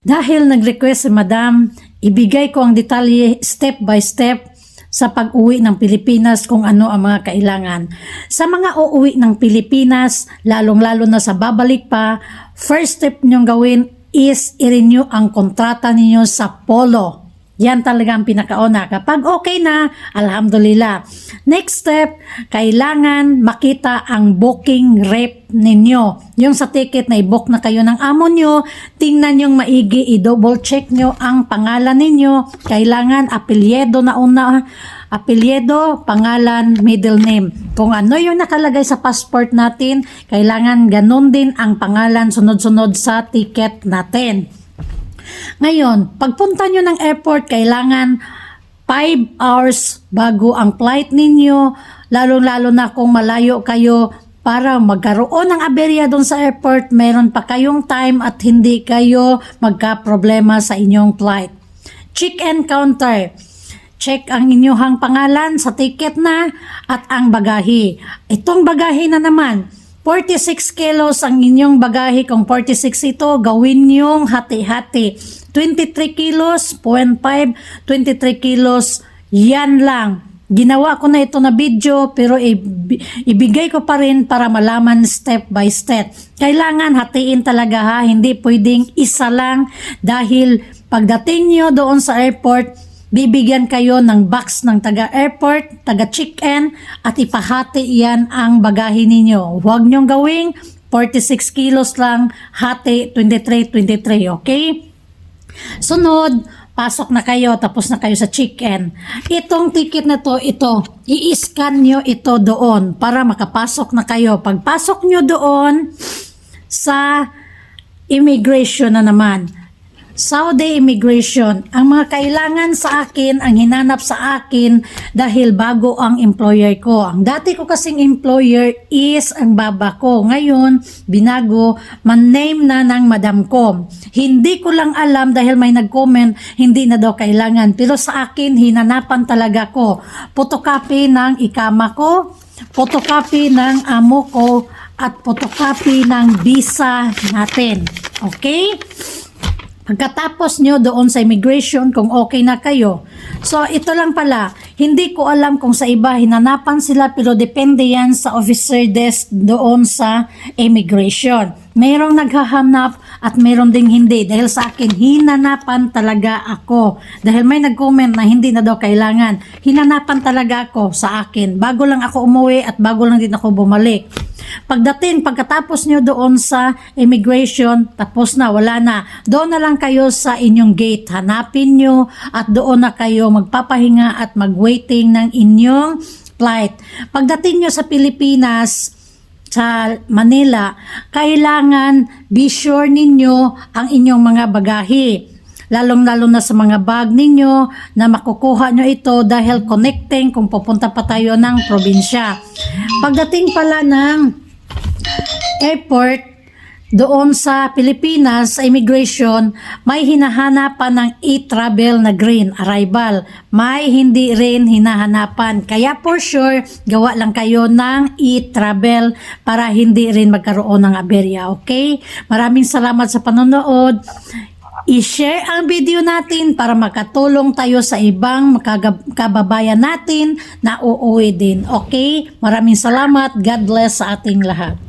Dahil nag-request si Madam, ibigay ko ang detalye step by step sa pag-uwi ng Pilipinas kung ano ang mga kailangan. Sa mga uuwi ng Pilipinas, lalong-lalo na sa babalik pa, first step nyong gawin is i-renew ang kontrata ninyo sa Polo. Yan talaga ang pinakauna. Kapag okay na, alhamdulillah. Next step, kailangan makita ang booking rep ninyo. Yung sa ticket na i-book na kayo ng amo nyo, tingnan yung maigi, i-double check nyo ang pangalan ninyo. Kailangan apelyedo na una, apelyedo, pangalan, middle name. Kung ano yung nakalagay sa passport natin, kailangan ganun din ang pangalan sunod-sunod sa ticket natin. Ngayon, pagpunta nyo ng airport, kailangan 5 hours bago ang flight ninyo, lalo-lalo na kung malayo kayo para magkaroon ng aberya doon sa airport, meron pa kayong time at hindi kayo magka-problema sa inyong flight. Check-in counter. Check ang inyong pangalan sa ticket na at ang bagahe. Itong bagahe na naman, 46 kilos ang inyong bagahe. Kung 46 ito, gawin yung hati-hati. 23 kilos, 0.5, 23 kilos, yan lang. Ginawa ko na ito na video pero ib- ibigay ko pa rin para malaman step by step. Kailangan hatiin talaga ha, hindi pwedeng isa lang dahil pagdating nyo doon sa airport, bibigyan kayo ng box ng taga-airport, taga-check-in at ipahati yan ang bagahe ninyo. Huwag nyong gawing 46 kilos lang, hati 23-23, okay? Sunod, pasok na kayo, tapos na kayo sa check-in. Itong ticket na to, ito, i-scan nyo ito doon para makapasok na kayo. Pagpasok nyo doon sa immigration na naman, Saudi Immigration, ang mga kailangan sa akin, ang hinanap sa akin dahil bago ang employer ko. Ang dati ko kasing employer is ang baba ko. Ngayon, binago, man-name na ng madam ko. Hindi ko lang alam dahil may nag-comment, hindi na daw kailangan. Pero sa akin, hinanapan talaga ko. Photocopy ng ikama ko, photocopy ng amo ko, at photocopy ng visa natin. Okay? Pagkatapos nyo doon sa immigration, kung okay na kayo. So, ito lang pala. Hindi ko alam kung sa iba hinanapan sila pero depende yan sa officer desk doon sa immigration. Merong naghahanap at meron ding hindi. Dahil sa akin, hinanapan talaga ako. Dahil may nag-comment na hindi na daw kailangan. Hinanapan talaga ako sa akin. Bago lang ako umuwi at bago lang din ako bumalik. Pagdating, pagkatapos nyo doon sa immigration, tapos na, wala na. Doon na lang kayo sa inyong gate. Hanapin nyo at doon na kayo magpapahinga at mag-waiting ng inyong flight. Pagdating nyo sa Pilipinas, sa Manila, kailangan be sure ninyo ang inyong mga bagahe lalong-lalo na sa mga bag ninyo na makukuha nyo ito dahil connecting kung pupunta pa tayo ng probinsya. Pagdating pala ng airport, doon sa Pilipinas, sa immigration, may hinahanapan ng e-travel na green arrival. May hindi rin hinahanapan. Kaya for sure, gawa lang kayo ng e-travel para hindi rin magkaroon ng aberya. Okay? Maraming salamat sa panonood i-share ang video natin para makatulong tayo sa ibang kababayan natin na uuwi din. Okay? Maraming salamat. God bless sa ating lahat.